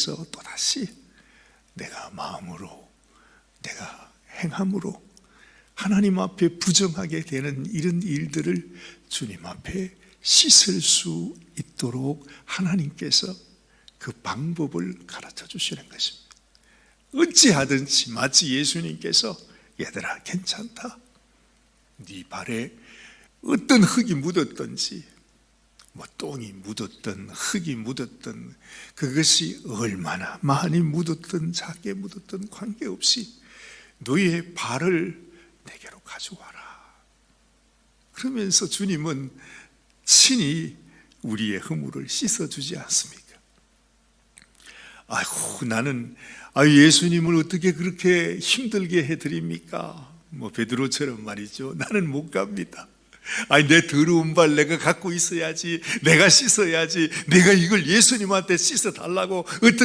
그래서 또다시 내가 마음으로 내가 행함으로 하나님 앞에 부정하게 되는 이런 일들을 주님 앞에 씻을 수 있도록 하나님께서 그 방법을 가르쳐 주시는 것입니다. 어찌하든지 마치 예수님께서 얘들아 괜찮다. 네 발에 어떤 흙이 묻었든지 뭐 똥이 묻었던 흙이 묻었던 그것이 얼마나 많이 묻었던 작게 묻었던 관계없이 너의 발을 내게로 가져와라. 그러면서 주님은 친히 우리의 허물을 씻어주지 않습니까? 아이고 나는 아 예수님을 어떻게 그렇게 힘들게 해드립니까? 뭐 베드로처럼 말이죠. 나는 못 갑니다. 아니 내 더러운 발 내가 갖고 있어야지. 내가 씻어야지. 내가 이걸 예수님한테 씻어 달라고 어떻게